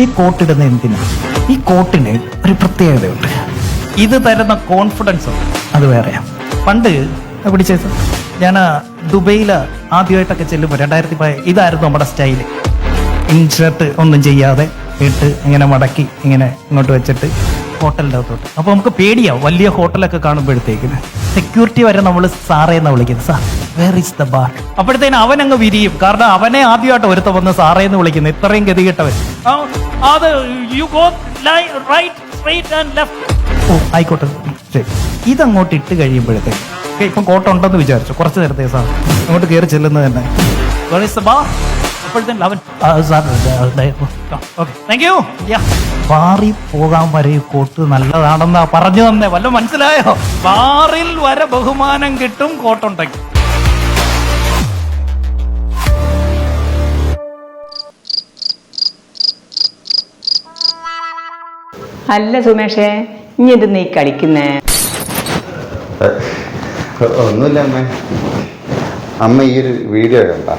ഈ കോട്ടിടുന്ന എന്തിനാ? ഈ കോട്ടിന് ഒരു പ്രത്യേകതയുണ്ട്. ഇത് തരുന്ന കോൺഫിഡൻസ് അത് വേറെയാ. പണ്ട് പിടിച്ചേ ഞാൻ ദുബൈയിൽ ആദ്യമായിട്ടൊക്കെ ചെല്ലുമ്പോൾ രണ്ടായിരത്തി ഇതായിരുന്നു നമ്മുടെ സ്റ്റൈൽ. ഇൻഷർട്ട് ഒന്നും ചെയ്യാതെ ഇട്ട് ഇങ്ങനെ മടക്കി ഇങ്ങനെ ഇങ്ങോട്ട് വെച്ചിട്ട് ഹോട്ടലിന്റെ അകത്തോട്ട്. അപ്പോൾ നമുക്ക് പേടിയാവും. വലിയ ഹോട്ടലൊക്കെ കാണുമ്പോഴത്തേക്കിന്. സെക്യൂരിറ്റി വരെ നമ്മൾ സാറേ എന്നാ വിളിക്കുന്നത് sir. Where is the bar അപ്പോഴത്തേന് അവൻ അങ്ങ് വിരിയും. കാരണം അവനെ ആദ്യമായിട്ട് ഒരുത്ത വന്ന് സാറേ എന്ന് വിളിക്കുന്നത് ഇത്രയും ഗതികെട്ടവൻ. അത് you go right straight and left ഓ ആയിക്കോട്ടെ. ശരി. ഇതങ്ങോട്ട് ഇട്ട് കഴിയുമ്പോഴത്തേക്ക് ഇപ്പം കോട്ട ഉണ്ടെന്ന് വിചാരിച്ചു. കുറച്ച് നേരത്തെ സാർ. അങ്ങോട്ട് കയറി ചെല്ലുന്നത് തന്നെ. Where is the bar? അപ്പോഴത്തേനും അവൻ ആ, സാർ ഓക്കെ താങ്ക് യു ബാറിൽ പോകാൻ വരെ കോട്ട് നല്ലതാണെന്നാ പറഞ്ഞു തന്നെ. വല്ല മനസ്സിലായോ? ബാറിൽ വരെ ബഹുമാനം കിട്ടും കോട്ടുണ്ടെങ്കിൽ. അല്ല സുമേഷേ ഇനി ഇത് നീ കളിക്കുന്നേ? ഒന്നുമില്ല അമ്മ. അമ്മ ഈ ഒരു വീഡിയോ കണ്ട.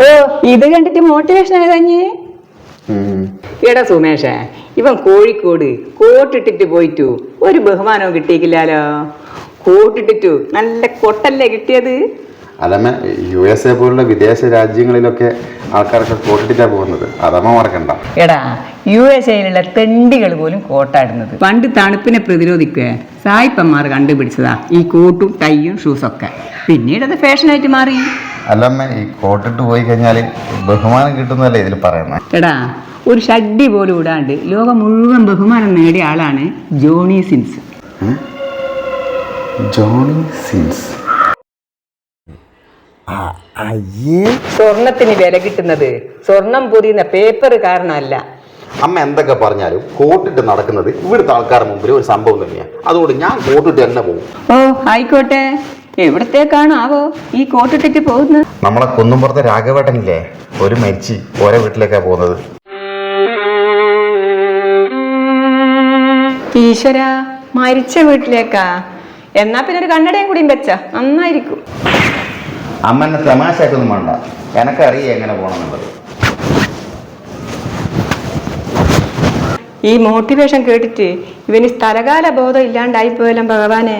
ഓ ഇത് കണ്ടിട്ട് മോട്ടിവേഷൻ ആയതഞ്ഞേ എടാ സുമേഷേ ഇവൻ കോഴിക്കോട് കോട്ടിട്ടിട്ട് പോയിട്ടു ഒരു ബഹുമാനവും കിട്ടിയിട്ടില്ലാലോ? കോട്ടിട്ടിട്ടു. നല്ല കൊട്ടല്ലേ കിട്ടിയത്? അതമ്മ യു എസ് എ പോലുള്ള വിദേശ രാജ്യങ്ങളിലൊക്കെ ആൾക്കാരൊക്കെ കോട്ടിട്ടാ പോകുന്നത്. അതമ്മ മറക്കണ്ട. എടാ യു എസ് എയിലുള്ള തെണ്ടികൾ പോലും കോട്ടാടുന്നത്. പണ്ട് തണുപ്പിനെ പ്രതിരോധിക്കുക സായിപ്പന്മാർ കണ്ടുപിടിച്ചതാ ഈ കോട്ടും ടൈയും ഷൂസൊക്കെ. പിന്നീട് അത് ഫാഷനായിട്ട് മാറി. അല്ലമ്മ ഈ കോട്ടിട്ട് പോയി കഴിഞ്ഞാൽ ബഹുമാനം കിട്ടുന്നല്ലേ ഇതിൽ പറയുന്നത് എടാ ഒരു ഷഡ്ഡി പോലും ഇടാണ്ട് ലോകം മുഴുവൻ ബഹുമാനം നേടിയ ആളാണ് ജോണി സിൻസ്. Johnny since. സ്വർണത്തിന് വില കിട്ടുന്നത് സ്വർണം പൊതിയുന്ന പേപ്പർ കാരണമല്ല അമ്മ എന്തൊക്കെ പറഞ്ഞാലും കോട്ടിട്ട് നടക്കുന്നത് ഇവിടുത്തെ ആൾക്കാരുടെ മുമ്പിൽ ഒരു സംഭവം തന്നെയാണ് അതുകൊണ്ട് ഞാൻ കോട്ടിട്ട് തന്നെ പോകും. ഓ ആയിക്കോട്ടെ. എവിടത്തേക്കാണാവോ ഈ കോട്ടിട്ടിട്ട് പോകുന്നത്? നമ്മളെ കുന്നുംപുറത്തെ രാഘവേട്ടനില്ലേ? ഒരു മരിച്ച് ഓരോ വീട്ടിലേക്കാ പോകുന്നത്. ഈശ്വര മരിച്ച വീട്ടിലേക്കാ? എന്നാ പിന്നെ ഒരു കണ്ണടയും കൂടിയും വെച്ച. നന്നായിരിക്കും. അമ്മ എന്നെ തമാശക്കൊന്നും വേണ്ട. എനക്കറിയാം എങ്ങനെ പോകണമെന്നുള്ളത് ഈ മോട്ടിവേഷൻ കേട്ടിട്ട് ഇവന് സ്ഥലകാല ബോധം ഇല്ലാണ്ടായി പോയല്ലോ ഭഗവാനെ.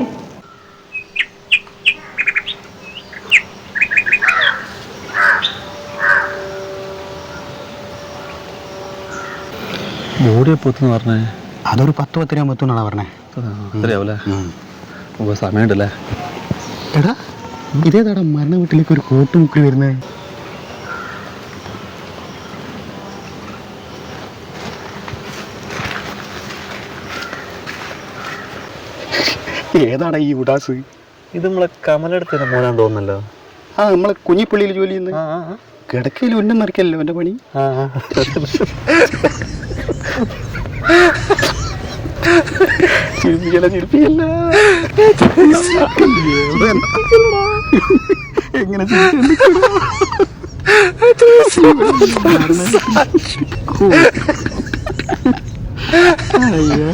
ഓടിയപ്പോത്തെന്ന് പറഞ്ഞേ? അതൊരു പത്ത് പത്തരയാകുമ്പോൾ എത്തുന്നാണ് പറഞ്ഞേ? അറിയാവൂലേ ഓ സമയമുണ്ടല്ലേ എടാ ഇതേതാടാ മരണ വീട്ടിലേക്ക് ഒരു കോട്ട് മുക്കി വരുന്നത് ഏതാടാ ഈ ഉടാസ്? ഇത് നമ്മളെ കമലെടുത്തതിന്റെ മോനാന്ന് തോന്നുന്നല്ലോ. ആ നമ്മളെ കുഞ്ഞിപ്പള്ളിയിൽ ജോലി ചെയ്യുന്നത് കിടക്കയിൽ ഉന്നം മറിക്കല്ലോ എന്റെ പണി. ആ. ചിരിപ്പിക്കല ചിരിപ്പിക്കല്ല എങ്ങനെ ചിരിപ്പിക്കണ്ട? അയ്യോ